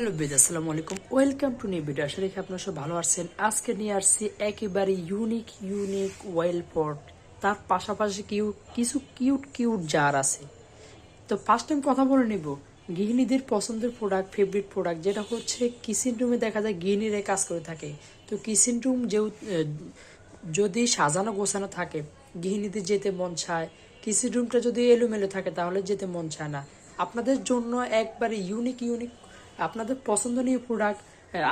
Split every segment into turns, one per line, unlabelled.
Hello বেদ আসসালামু আলাইকুম। ওয়েলকাম টু নিউ ভিডিও আশা রেখে আপনারা সব ভালো আছেন। আজকে নিয়ে আসছি একেবারে ইউনিক ইউনিক ওয়েল পট তার পাশাপাশি কিউ কিছু কিউট কিউট জার আছে। তো ফার্স্ট টাইম কথা বলে নিব। গৃহিণীদের পছন্দের প্রোডাক্ট ফেভারিট প্রোডাক্ট যেটা হচ্ছে কিচেন রুমে দেখা যায় গৃহিণীরা কাজ করে থাকে। তো কিচেন রুম যেও যদি সাজানো, গোছানো থাকে, গৃহিণীদের যেতে মন চায় কিচেন রুমটা যদি এলোমেলো থাকে, তাহলে যেতে মন চায় না। আপনাদের জন্য একবারে ইউনিক ইউনিক আপনাদের পছন্দনীয় প্রোডাক্ট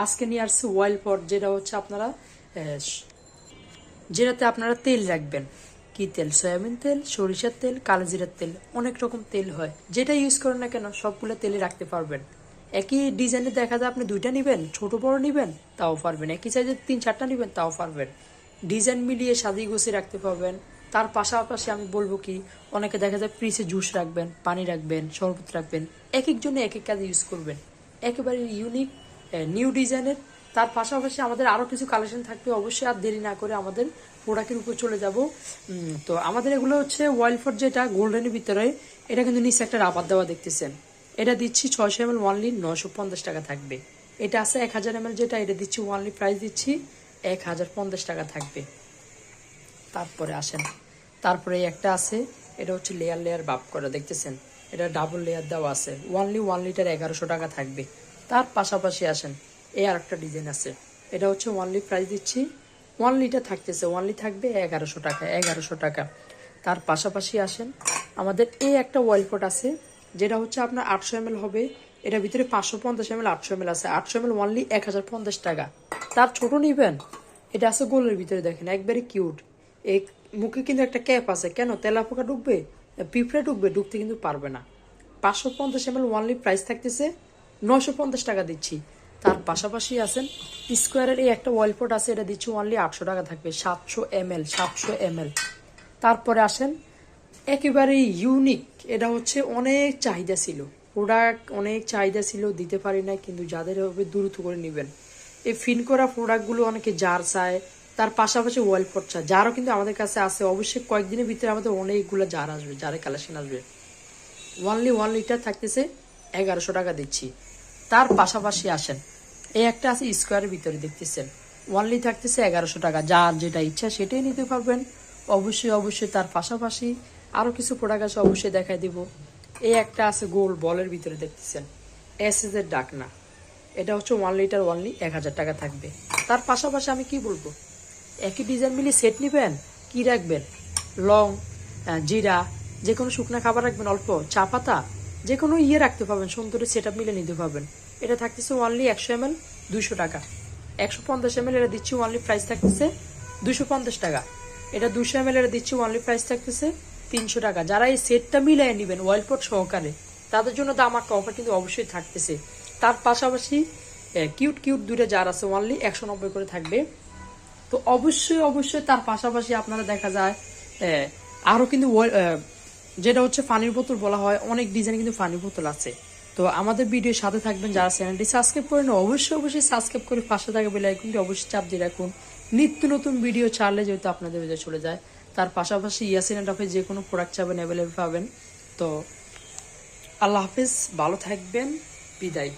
আজকে নিয়ে আসছে ওয়েল পট যেটা হচ্ছে আপনারা যেটাতে আপনারা তেল রাখবেন। কি তেল? সয়াবিন তেল, সরিষার তেল, কালোজিরার তেল, অনেক রকম তেল হয়। যেটা ইউজ করেন না কেন, সবগুলো তেলে রাখতে পারবেন। একই ডিজাইনে দেখা যায় আপনি দুইটা নেবেন, ছোট বড় নেবেন, তাও পারবেন। একই সাইজের তিন চারটা নেবেন, তাও পারবেন। ডিজাইন মিলিয়ে সাজিয়ে গুছিয়ে রাখতে পারবেন। তার পাশাপাশি আমি বলব কি, অনেকে দেখা যায় ফ্রিজে জুস রাখবেন, পানি রাখবেন, শরবত রাখবেন, এক একজনে এক এক কাজে ইউজ করবেন। একেবারে ইউনিক নিউ ডিজাইনের তার পাশাপাশি আমাদের আরও কিছু কালেকশন থাকবে। অবশ্যই আর দেরি না করে আমাদের প্রোডাক্টের উপর চলে যাব। তো আমাদের এগুলো হচ্ছে ওয়াইল্ড যেটা গোল্ডেনের ভিতরে, এটা কিন্তু নিচে একটা রাবার দেওয়া দেখতেছেন। এটা দিচ্ছি ছয়শো এম এল ওয়ানলি নশো পঞ্চাশ টাকা থাকবে। এটা আছে এক হাজার এম যেটা, এটা দিচ্ছি ওয়ানলি প্রাইস দিচ্ছি, এক হাজার পঞ্চাশ টাকা থাকবে। তারপরে আসেন। তারপরে একটা আছে, এটা হচ্ছে লেয়ার লেয়ার বাপ করা, দেখতেছেন? এটা ডাবল লেয়ার দেওয়া আছে। ওয়ানলি ওয়ান লিটার এগারোশো টাকা থাকবে। তার পাশাপাশি আসেন, এই আর একটা ডিজাইন আছে। এটা হচ্ছে ওয়ানলি প্রাইস দিচ্ছি। ওয়ান লিটার থাকতেছে ওয়ানলি থাকবে এগারোশো টাকা এগারোশো টাকা। তার পাশাপাশি আসেন, আমাদের এই একটা ওয়াইল পট আছে, যেটা হচ্ছে আপনার আটশো এম হবে। এটার ভিতরে পাঁচশো পঞ্চাশ এম এল আটশো এম আছে। আটশো এম এল ওয়ানলি এক হাজার পঞ্চাশ টাকা। তার ছোট নিবেন, এটা আছে গোলের ভিতরে দেখেন, একবারে কিউট এই মুখে কিন্তু একটা ক্যাপ আছে। কেন? তেলা পোকা ঢুকবে? পিঁপড়ে ঢুকবে, ঢুকতে কিন্তু পারবে না। পাঁচশো পঞ্চাশ এম এল ওয়ানলি প্রাইস থাকতেছে নশো পঞ্চাশ টাকা দিচ্ছি। তার পাশাপাশি আছেন স্কোয়ারের এই একটা ওয়েল পট আছে, এটা দিচ্ছি ওনলি আটশো টাকা থাকবে, সাতশো এম এল সাতশো এম এল তারপরে আসেন একেবারে ইউনিক এটা হচ্ছে অনেক চাহিদা ছিল। প্রোডাক্ট অনেক চাহিদা ছিল, দিতে পারি না কিন্তু যাদের হবে দ্রুত করে নেবেন। এই ফিন করা প্রোডাক্টগুলো অনেকে জার চায় তার পাশাপাশি ওয়েল পট চায় যারও কিন্তু আমাদের কাছে আছে। অবশ্যই কয়েকদিনের ভিতরে আমাদের অনেকগুলো জার আসবে জারের কালেকশন আসবে। ওয়ানলি ওয়ান লিটার থাকতেছে, এগারোশো টাকা দিচ্ছি। তার পাশাপাশি আসেন, এই একটা আছে স্কোয়ারের ভিতরে, দেখতেছেন? ওয়ানলি থাকতেছে, এগারোশো টাকা। যার যেটা ইচ্ছা সেটাই নিতে পারবেন। অবশ্যই অবশ্যই তার পাশাপাশি আরও কিছু প্রোডাক্ট আছে, অবশ্যই দেখাই দিব। এই একটা আছে গোল বলের ভিতরে, দেখতেছেন? এস এর ডাকনা। এটা হচ্ছে ওয়ান লিটার ওয়ানলি এক হাজার টাকা থাকবে। তার পাশাপাশি আমি কি বলব? একই ডিজাইন মিলিয়ে সেট নেবেন? কি রাখবেন? লং জিরা যে কোনো শুকনা খাবার রাখবেন অল্প, চা পাতা যে কোনো ইয়ে রাখতে পারবেন, সুন্দর সেট আপ মিলে নিতে পারবেন। এটা থাকতেছে ওনলি একশো এম এল দুইশো টাকা। একশো পঞ্চাশ এম এল এটা দিচ্ছি ওনলি প্রাইস থাকতেছে দুশো পঞ্চাশ টাকা। এটা দুশো এম এল এটা দিচ্ছি ওনলি প্রাইস থাকতেছে তিনশো টাকা। যারা এই সেটটা মিলিয়ে নেবেন ওয়েলপট সহকারে, তাদের জন্য দাম একটা অফার কিন্তু অবশ্যই থাকতেছে। তার পাশাপাশি কিউট কিউট দুইটা জার আছে ওনলি একশো নব্বই করে থাকবে। তো অবশ্যই অবশ্যই তার পাশাপাশি আপনারা দেখা যায় আহ, আরও কিন্তু যেটা হচ্ছে পানির বোতল বলা হয় অনেক ডিজাইন কিন্তু পানির বোতল আছে। তো আমাদের ভিডিওর সাথে থাকবেন যারা চ্যানেলটি সাবস্ক্রাইব করেন অবশ্যই অবশ্যই সাবস্ক্রাইব করে পাশে থাকা বেল আইকনটি অবশ্যই চাপ দিয়ে রাখুন। নিত্য নতুন ভিডিও ছাড়লে যেহেতু আপনাদের ভিডিও চলে যায় তার পাশাপাশি ইয়াসিন অফে যে কোনো প্রোডাক্ট চাবেন অ্যাভেলেবেল পাবেন। তো আল্লাহ হাফিজ ভালো থাকবেন বিদায়।